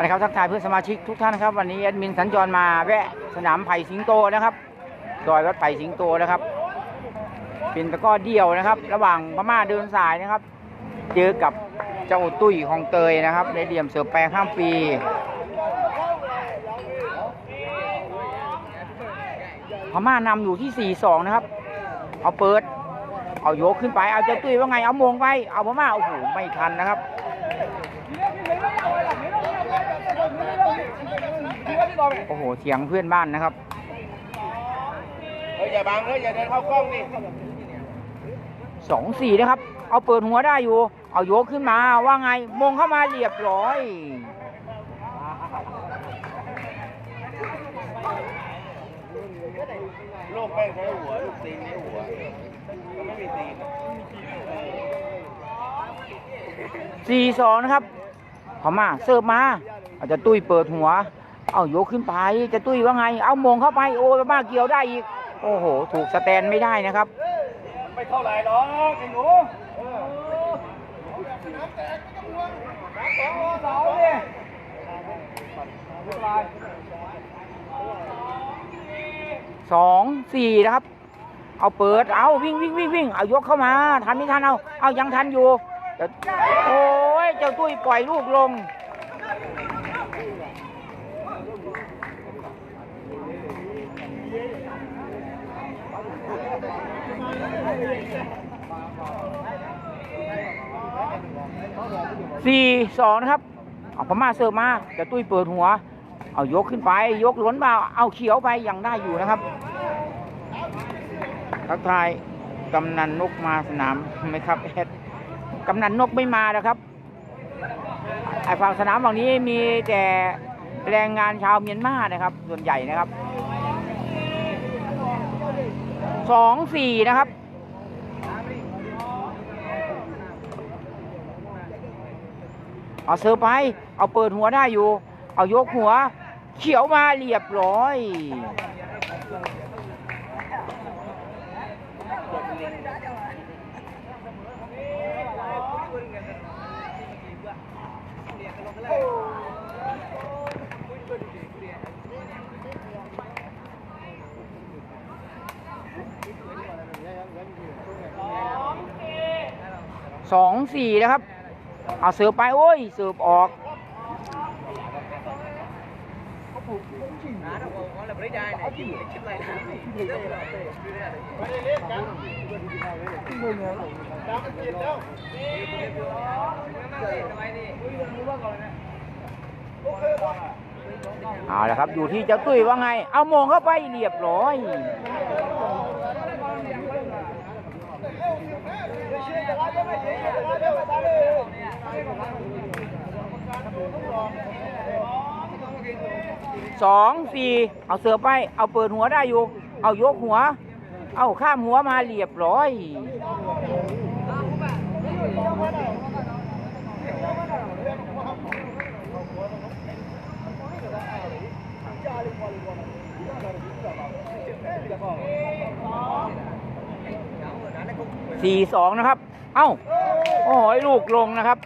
เอาละครับทักทายเพื่อนสมาชิกทุกท่านนะครับวันนี้แอดมินสัญจรมาแวะสนามไผ่สิงโตนะครับซอยวัดไผ่สิงโตนะครับเป็นตะก้อเดี่ยวนะครับ ระหว่างพม่าเดินสายนะครับ เจอกับเจ้าตุ้ยของเตยนะครับในเหลี่ยมเสือแปรข้ามปีพม่านำอยู่ที่ 4-2 นะครับ เอาเปิด เอาโยกขึ้นไป เอาเจ้าตุ้ยว่าไง เอามงไป เอาพม่า โอ้โห ไม่ทันนะครับ โอ้โหเสียงเพื่อนบ้านนะครับเฮ้ยอย่าบังเฮ้ยอย่าเดินเข้ากล้องดิสองสี่นะครับ เอาเปิดหัวได้อยู่ เอายกขึ้นมาว่าไงมงเข้ามาเรียบร้อยลูกแป้งใช้หัวลูกตีนใช้หัวก็ไม่มีตีนสี่สองนะครับพม่าเสิร์ฟมาเอาจะตุ้ยเปิดหัว เอายกขึ้นไปจะตุ้ยว่าไง เอามงเข้าไปโอ้พม่าเกี่ยวได้อีก โอ้โห ถูกสแตนไม่ได้นะครับ ไม่เท่าไหร่หรอกไอ้หนูเออสองสี่นะครับ เอาเปิด เอาวิ่งวิ่งวิ่งวิ่งเอายกเข้ามา ทันไม่ทันเอา เอายังทันอยู่แต่โอ้ยเจ้าตุ้ยปล่อยลูกลง สี่สองนะครับเอาพม่าเสิร์ฟมาจะตุ้ยเปิดหัว เอายกขึ้นไป ยกล้นมาเอาเขียวไปยังได้อยู่นะครับทักทายกำนันนกมาสนามไหมครับแอดกำนันนกไม่มานะครับไอฝั่งสนามฝั่งนี้มีแต่แรงงานชาวเมียนมานะครับ ส่วนใหญ่นะครับสองสี่นะครับ เอาเซอร์ไปเอาเปิดหัวได้อยู่ เอายกหัว เขียวมาเรียบร้อย สองสี่นะครับ เอาเสิร์ฟไปโอ้ยเสิร์ฟออกเอาละครับอยู่ที่เจ้าตุ้ยว่าไง เอาโมงเข้าไปเรียบร้อย สองสี่เอาเสือไป เอาเปิดหัวได้อยู่ เอายกหัว เอาข้ามหัวมาเรียบร้อย สี่สองนะครับ เอ้า โอ้โหลูกลงนะครับ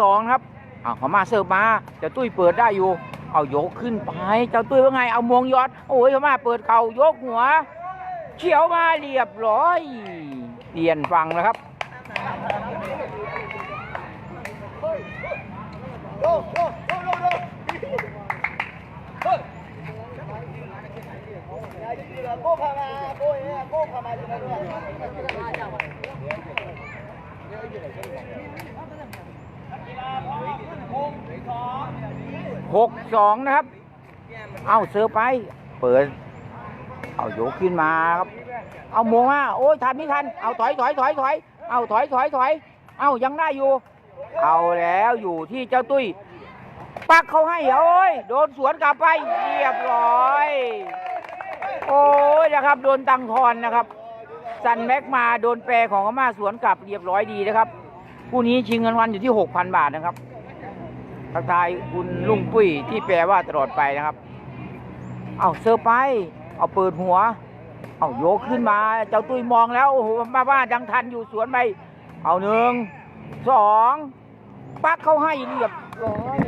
สองครับเอาขามาเสิร์ฟมาเจ้าตุ้ยเปิดได้อยู่ เอายกขึ้นไป เจ้าตุ้ยว่าไง เอามวงยอด โอ้ยเขามาเปิดเข่ายกหัวเขียวมาเรียบร้อย เปลี่ยนฝั่งแล้วครับ หกสองนะครับ เอาเสือไป เปิด เอาโยกขึ้นมาครับ เอาโมงอะโอ้ยทันไม่ทัน เอาถอยถอยถอยถอย เอาถอยถอยถอย เอายังได้อยู่ เอาแล้วอยู่ที่เจ้าตุ้ย ปักเขาให้โอ้ย โดนสวนกลับไปเรียบร้อย โอ้ยนะครับ โดนตังทอนนะครับซันแม็กมาโดนแปรของอาม่าสวนกลับเรียบร้อยดีนะครับ คู่นี้ชิงเงินวันอยู่ที่ 6,000 บาทนะครับ ทักทายคุณลุงปุ้ยที่แปลว่าตลอดไปนะครับ เอาเซอร์ไป เอาเปิดหัว เอาโยกขึ้นมา เจ้าตุ้ยมองแล้ว โอ้โหมาบ้าดังทันอยู่สวนไป เอาหนึ่ง สองปักเข้าให้เรียบร้อย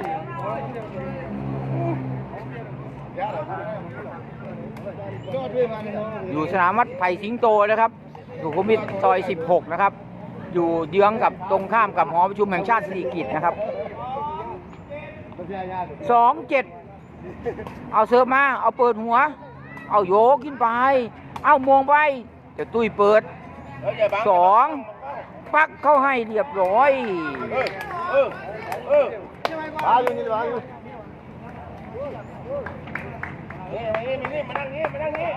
อยู่สนามวัดไผ่สิงโตนะครับสุขุมวิทซอย 16 นะครับ อยู่เยื้องกับตรงข้ามกับหอประชุมแห่งชาติสิริกิตนะครับสองเจ็ดเอาเสิร์ฟมา เอาเปิดหัว เอาโยกขึ้นไป เอามองไปเจะตุ้ยเปิดสองปักเข้าให้เรียบร้อยเออเออบ้าอยู่นี่บ้าอยู่นี่นี่นี่มานั่งนี่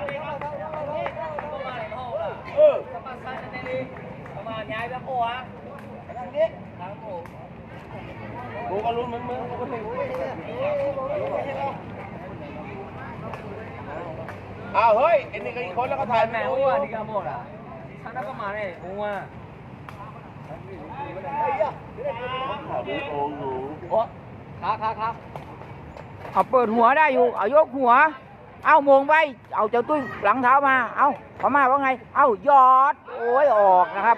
นย้ายแล้วโอ้ะทางนี้ทางผมกูก็รู้เหมือนมึงกูก็รู้อ้าวเฮ้ยไอ้นี่ก็อีกคนแล้วก็ถ่ายแม่อ้วนี่ก็หมดอะฉันก็มาเนี่ยอ้วนโอ้ครับครับครับเอาเปิดหัวได้อยู่ เอายกหัว เอามงไป เอาเจ้าตุ้ยหลังเท้ามา เอาพม่าว่าไง เอายอด โอ้ยออกนะครับ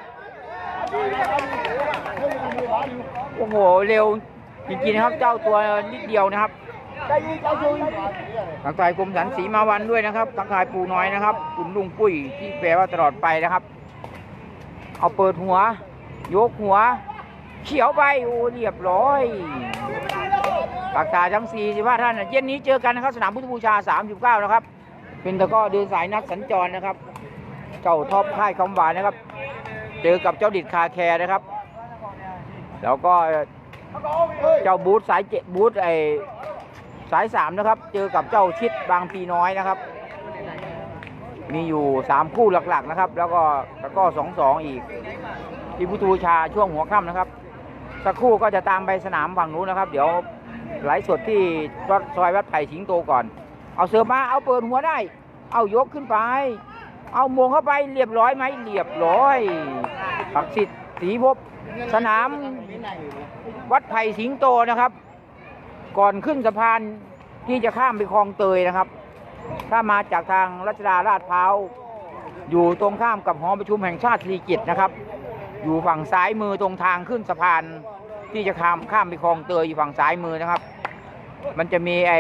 โอ้โห เร็วจริงๆนะครับเจ้าตัวนิดเดียวนะครับทักทายกรมสันสีมาวันด้วยนะครับทักทายปูน้อยนะครับคุณลุงปุ้ยที่แปลว่าตลอดไปนะครับ เอาเปิดหัว ยกหัว เขียวไปโอ้เรียบร้อยปากตาทั้ง4 5ท่านเย็นนี้เจอกันนะครับ สนามพุทธบูชา 39 นะครับ เป็นตะก้อเดินสายนักสัญจรนะครับ เจ้าท็อปค่ายคำหวานนะครับ เจอกับเจ้าดิดคาแคร์นะครับ แล้วก็เจ้าบูธสายเจ็ดบูธไอสายสามนะครับ เจอกับเจ้าชิดบางปีน้อยนะครับ มีอยู่สามคู่หลักๆนะครับ แล้วก็ตะกร้อสองสองอีก ที่พุทูชาช่วงหัวค่ำนะครับ สักครู่ก็จะตามไปสนามฝั่งนู้นนะครับ เดี๋ยวไลฟ์สดที่วัดซอยวัดไผ่สิงโตก่อน เอาเสือมาเอาเปิดหัวได้ เอายกขึ้นไป เอามงเข้าไปเรียบร้อยไหมเรียบร้อยศักสิทธิ์ศรีภพสนาม วัดไผ่สิงโตนะครับ ก่อนขึ้นสะพานที่จะข้ามไปคลองเตยนะครับ ถ้ามาจากทางรัชดาลาดพร้าวอยู่ตรงข้ามกับหอประชุมแห่งชาติสิริกิติ์นะครับ อยู่ฝั่งซ้ายมือตรงทางขึ้นสะพาน ที่จะข้ามข้ามไปคลองเตยอยู่ฝั่งซ้ายมือนะครับ มันจะมีไอ้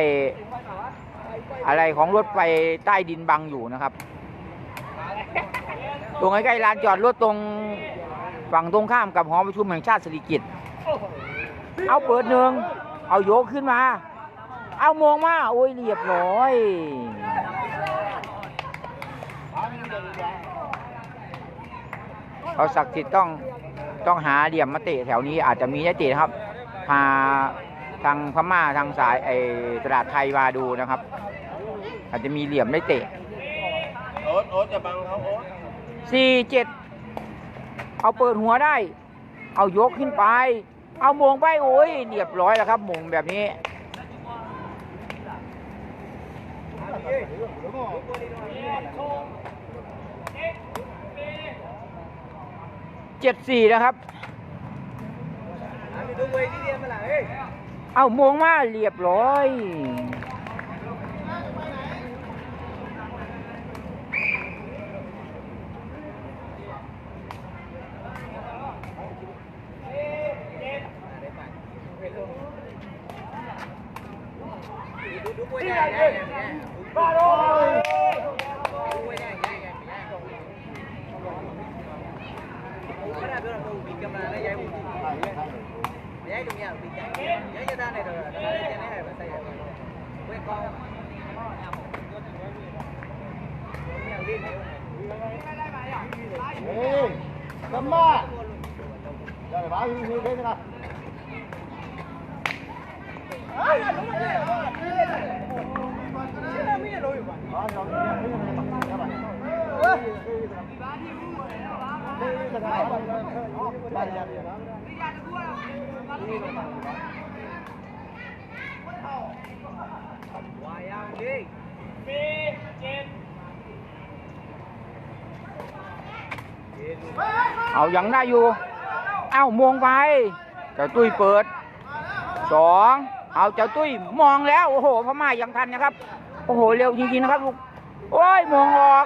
อะไรของรถไฟใต้ดินบังอยู่นะครับ ตรงใกล้ๆลานจอดรถตรงฝั่งตรงข้ามกับหอประชุมแห่งชาติสิริกิติ์เอาเปิดหนึ่งเอาโยกขึ้นมา เอามองมาโอ้ยเรียบร้อยเขาศักดิ์สิทธิ์ต้องต้องหาเหลี่ยมมาเตะแถวนี้อาจจะมีได้เตะนะครับพาทางพม่าทางสายไอตลาดไทยมาดูนะครับ อาจจะมีเหลี่ยมได้เตะโอ๊ตโอ๊ตจะบังเขาโอ๊ต สี่เจ็ดเอาเปิดหัวได้ เอายกขึ้นไป เอามงไปโอ้ยเรียบร้อยแล้วครับมงแบบนี้เจ็ดสี่นะครับเอามงมาเรียบร้อย เฮ้ยทำมาเดี๋ยวบ้าอยู่นี่ได้ไหมล่ะ ปีเจ็ดเอายังได้อยู่ เอ้ามวงไป เจ้าตุ้ยเปิดสองเอาเจ้าตุ้ยมองแล้วโอ้โหพม่ายังทันนะครับ โอ้โหเร็วจริงๆนะครับลูกโอ้ยมองออก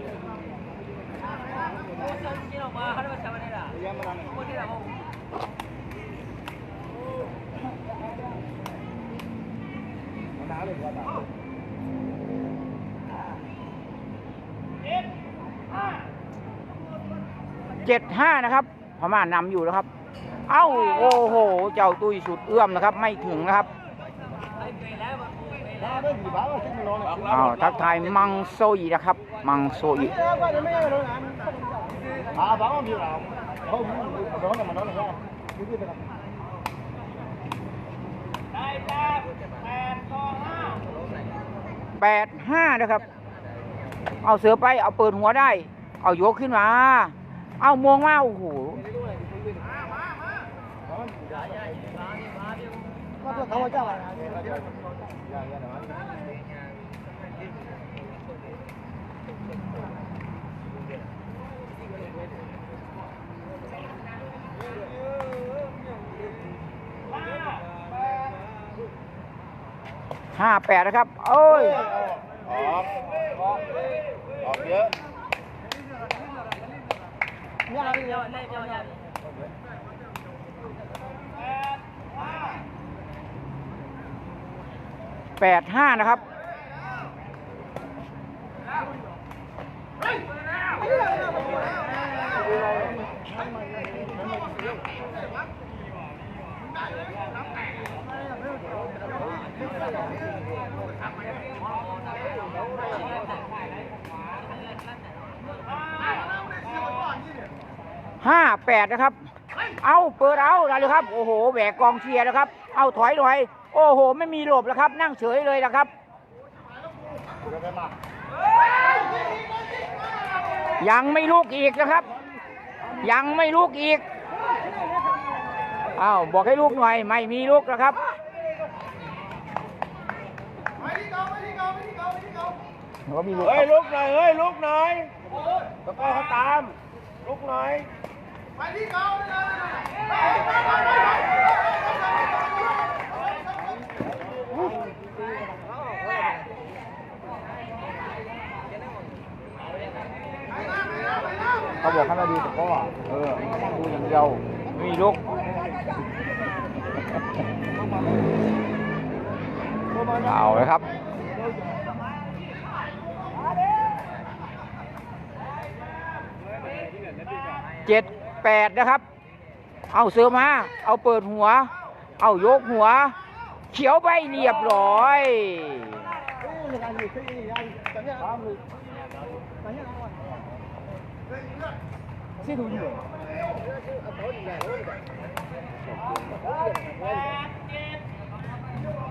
ถามดูถามดูถามเดียวเลยเฮ้ยเจ็ดห้านะครับพม่านำอยู่นะครับ เอ้าโอ้โห เจ้าตุ้ยสุดเอื้อมนะครับ ไม่ถึงนะครับอ้าวทักทายมังโซอีนะครับ มังโซอี อ่าบ้างพี่เราเขาร้อนกันมาร้อนเลยครับยืดๆนะครับแปดห้านะครับ เอาเสือไป เอาเปิดหัวได้ เอายกขึ้นมา เอามองมาโอ้โหมาตัวเขาเจ้าอะไรนะ ห้าแปดนะครับ โอ้ย ออกออกออกเยอะแปดห้านะครับ ห้าแปดนะครับ เอาเปิดเอาได้เลยครับ โอ้โห แหวกกองเชียร์นะครับ เอาถอยหน่อย โอ้โห ไม่มีหลบแล้วครับ นั่งเฉยเลยนะครับ ยังไม่ลุกอีกนะครับ ยังไม่ลุกอีก อ้าว บอกให้ลุกหน่อย ไม่มีลุกนะครับ ก็มีลุกเฮ้ยลุกหน่อยเฮ้ยลุกหน่อยตะโกนเขาตามลุกหน่อยเขาบอกให้มาดูแต่ก็เออดูอย่างเดียวไม่มีลุก เอาเลยครับเจ็ดแปดนะครับ เอาเสือมา เอาเปิดหัว เอายกหัว เขียวไปเรียบร้อย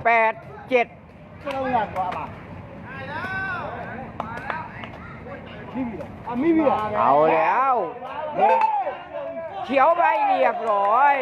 แปด เจ็ดเราอยากกว่ามาอะมีวีอะเอาแล้วเขียวไปเรียบร้อย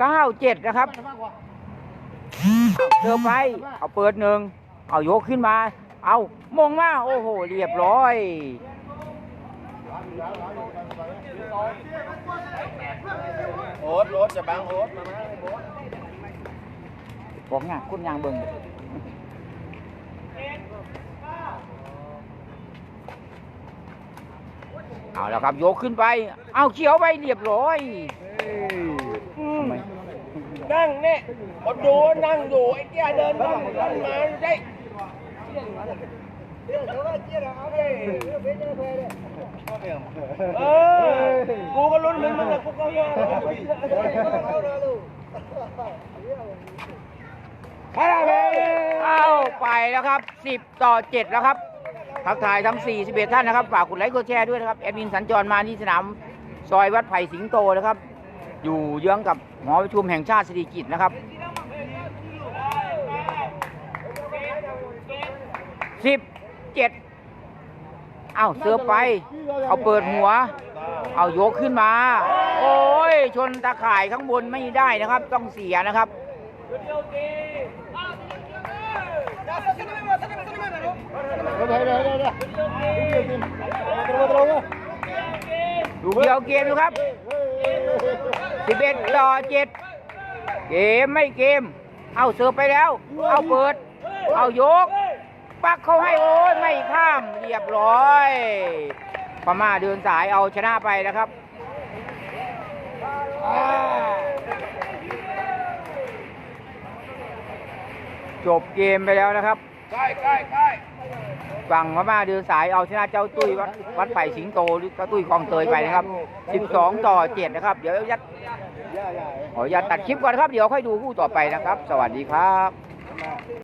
เก้าเจ็ดนะครับเธอไปเอาเปิดหนึ่งเอายกขึ้นมา เอามองมาโอ้โห เรียบร้อยโอ๊ตโอ๊ตจะบังโอ๊ตมาไหมโอ๊ตบอกไงคุณยางเบิ่งเอาแล้วครับยกขึ้นไป เอาเขียวไปเรียบร้อย นั่งเนี่ยคนดูนั่งอยู่ไอ้แกเดินนั่งนั่งมาได้ เออ กูก็ลุ้นเหมือนมึงอะกูก็ยอมพาราเบเอาไปแล้วครับ 10 ต่อ 7 แล้วครับ ทักทายทั้ง 41 ท่านนะครับ ฝากกดไลค์กดแชร์ด้วยนะครับ แอดมินสัญจรมาที่สนาม ซอยวัดไผ่สิงโตนะครับ อยู่เยื้องกับหอประชุมแห่งชาติสิริกิติ์นะครับ17เอาเสือไป เอาเปิดหัว เอายกขึ้นมา โอ้ย ชนตะข่ายข้างบนไม่ได้นะครับ ต้องเสียนะครับดูเดียวเกมดูครับ 11ต่อ7เกมไม่เกม เอาเสิร์ฟไปแล้ว เอาเปิด เอายก ปักเขาให้โอ้ยไม่ข้ามเรียบร้อยพม่าเดินสายเอาชนะไปนะครับจบเกมไปแล้วนะครับใกล้ใกล้ใกล้ ฝั่งพม่าเดินสายเอาชนะเจ้าตุ้ยวัดวัดไผ่สิงโตหรือเจ้าตุ้ยคลองเตยไปนะครับ 12 ต่อ 7 นะครับ เดี๋ยวยัดขออนุญาตตัดคลิปก่อนครับ เดี๋ยวค่อยดูคู่ต่อไปนะครับ สวัสดีครับ